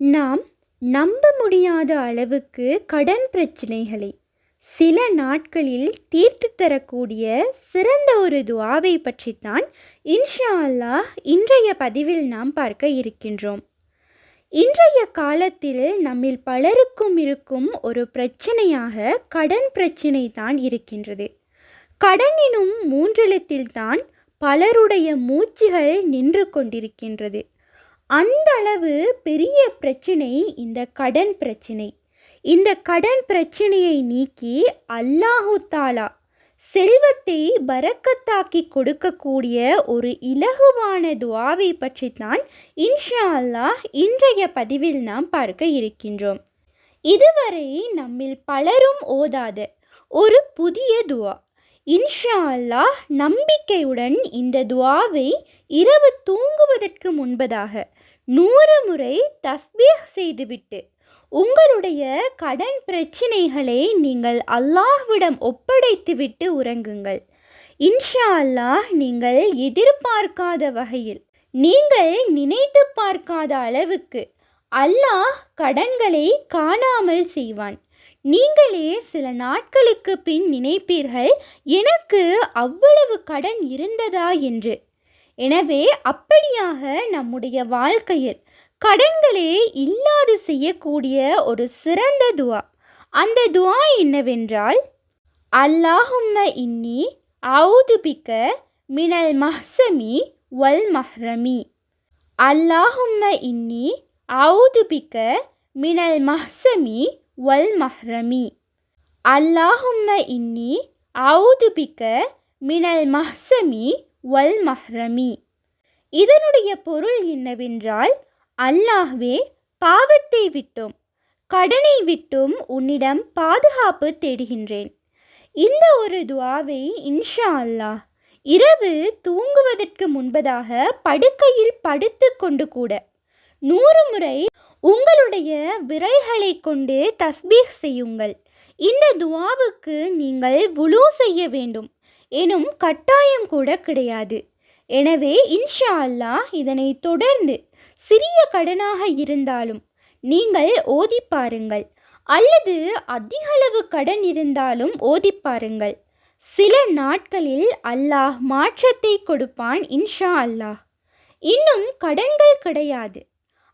நாம் நம்ப முடியாத அளவுக்கு கடன் பிரச்சனைகளை சில நாட்களில் தீர்த்து தரக்கூடிய சிறந்த ஒரு துவாவை பற்றித்தான் இன்ஷா அல்லாஹ் இன்றைய பதிவில் நாம் பார்க்க இருக்கின்றோம். இன்றைய காலத்தில் நம்மில் பலருக்கும் இருக்கும் ஒரு பிரச்சனையாக கடன் பிரச்சனை தான் இருக்கின்றது. கடன் எனும் மூன்றெழுத்தில்தான் பலருடைய மூச்சுகள் நின்று கொண்டிருக்கின்றது. அந்த அளவு பெரிய பிரச்சனை இந்த கடன் பிரச்சனை. இந்த கடன் பிரச்சனையை நீக்கி அல்லாஹு தாலா செல்வத்தை பரக்கத்தாக்கி கொடுக்கக்கூடிய ஒரு இலகுவான துவாவை பற்றித்தான் இன்ஷா அல்லாஹ் இன்றைய பதிவில் நாம் பார்க்க இருக்கின்றோம். இதுவரை நம்மில் பலரும் ஓதாத ஒரு புதிய துவா. இன்ஷா அல்லாஹ் நம்பிக்கையுடன் இந்த துவாவை இரவு தூங்குவதற்கு முன்பதாக நூறு முறை தஸ்பீஹ் செய்துவிட்டு உங்களுடைய கடன் பிரச்சினைகளை நீங்கள் அல்லாஹ்விடம் ஒப்படைத்துவிட்டு உறங்குங்கள். இன்ஷா அல்லாஹ் நீங்கள் எதிர்பார்க்காத வகையில் நீங்கள் நினைத்து பார்க்காத அளவுக்கு அல்லாஹ் கடன்களை காணாமல் செய்வான். நீங்களே சில நாட்களுக்கு பின் நினைப்பீர்கள் எனக்கு அவ்வளவு கடன் இருந்ததா என்று. எனவே அப்படியாக நம்முடைய வாழ்க்கையில் கடன்களே இல்லாது செய்யக்கூடிய ஒரு சிறந்த துவா. அந்த துவா என்னவென்றால் அல்லாஹும்ம இன்னி அவுதுபிக்க மினல் மஹ்சமி வல் மஹ்ரமி. அல்லாஹும்ம இன்னி அவுதுபிக்க மினல் மஹ்சமி வல் மஹ்ரமி. அல்லாஹும்ம இன்னி அவுதுபிக்க மினல் மஹ்சமி வல் மஹ்ரமி. இதனுடைய பொருள் என்னவென்றால் அல்லாஹ்வே பாவத்தை விட்டும் கடனை விட்டும் உன்னிடம் பாதுகாப்பு தேடுகின்றேன். இந்த ஒரு துவாவை இன்ஷா அல்லாஹ் இரவு தூங்குவதற்கு முன்பதாக படுக்கையில் படுத்து கொண்டு கூட நூறு முறை உங்களுடைய விரல்களை கொண்டு தஸ்பீஹ் செய்யுங்கள். இந்த துவாவுக்கு நீங்கள் வுலு செய்ய வேண்டும். எனும் கட்டாயம் கூட கிடையாது. எனவே இன்ஷா அல்லாஹ் இதனை தொடர்ந்து சிறிய கடனாக இருந்தாலும் நீங்கள் ஓதி பாருங்கள். அல்லது அதிகளவு கடன் இருந்தாலும் ஓதி பாருங்கள். சில நாட்களில் அல்லாஹ் மாற்றத்தை கொடுப்பான் இன்ஷா அல்லாஹ். இன்னும் கடன்கள் கிடையாது.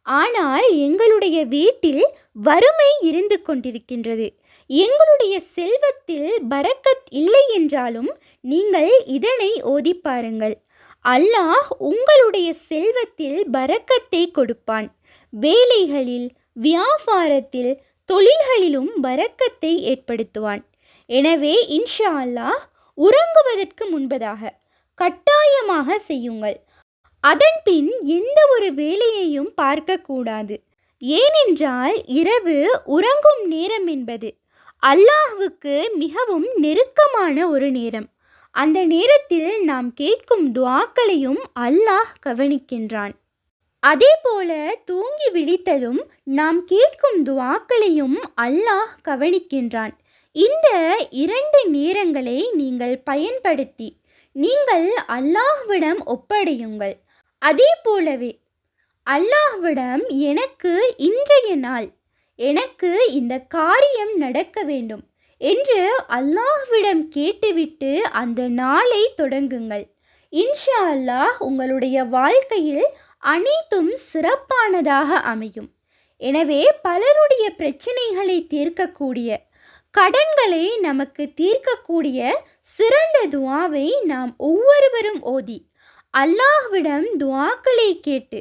ஆனால் எங்களுடைய வீட்டில் வறுமை இருந்து கொண்டிருக்கின்றது. எங்களுடைய செல்வத்தில் பரக்கத் இல்லை என்றாலும் நீங்கள் இதனை ஓதி பாருங்கள். அல்லாஹ் உங்களுடைய செல்வத்தில் பரக்கத்தை கொடுப்பான். வேலைகளில் வியாபாரத்தில் தொழில்களிலும் பரக்கத்தை ஏற்படுத்துவான். எனவே இன்ஷா அல்லாஹ் உறங்குவதற்கு முன்பதாக கட்டாயமாக செய்யுங்கள். அதன்பின் எந்த ஒரு வேலையையும் பார்க்கக்கூடாது. ஏனென்றால் இரவு உறங்கும் நேரம் என்பது அல்லாஹுவுக்கு மிகவும் நெருக்கமான ஒரு நேரம். அந்த நேரத்தில் நாம் கேட்கும் துவாக்களையும் அல்லாஹ் கவனிக்கின்றான். அதே போல தூங்கி விழித்ததும் நாம் கேட்கும் துவாக்களையும் அல்லாஹ் கவனிக்கின்றான். இந்த இரண்டு நேரங்களை நீங்கள் பயன்படுத்தி நீங்கள் அல்லாஹ்விடம் ஒப்படையுங்கள். அதே போலவே அல்லாஹ்விடம் எனக்கு இன்றைய நாள் எனக்கு இந்த காரியம் நடக்க வேண்டும் என்று அல்லாஹ்விடம் கேட்டுவிட்டு அந்த நாளை தொடங்குங்கள். இன்ஷா அல்லாஹ் உங்களுடைய வாழ்க்கையில் அனைத்தும் சிறப்பானதாக அமையும். எனவே பலருடைய பிரச்சனைகளை தீர்க்கக்கூடிய கடன்களை நமக்கு தீர்க்கக்கூடிய சிறந்த துவாவை நாம் ஒவ்வொருவரும் ஓதி அல்லாஹ்விடம் துவாக்களை கேட்டு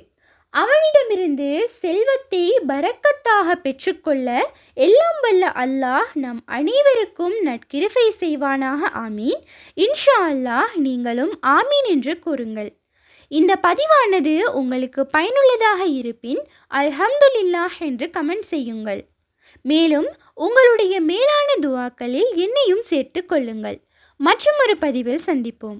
அவனிடமிருந்து செல்வத்தை பரக்கத்தாக பெற்றுக்கொள்ள எல்லாம் வல்ல அல்லாஹ் நம் அனைவருக்கும் நற்கிருஃபை செய்வானாக ஆமீன். இன்ஷா அல்லாஹ் நீங்களும் ஆமீன் என்று கூறுங்கள். இந்த பதிவானது உங்களுக்கு பயனுள்ளதாக இருப்பின் அல்ஹம்துலில்லாஹ் என்று கமெண்ட் செய்யுங்கள். மேலும் உங்களுடைய மேலான துவாக்களில் என்னையும் சேர்த்து கொள்ளுங்கள். மற்றும் ஒரு பதிவில் சந்திப்போம்.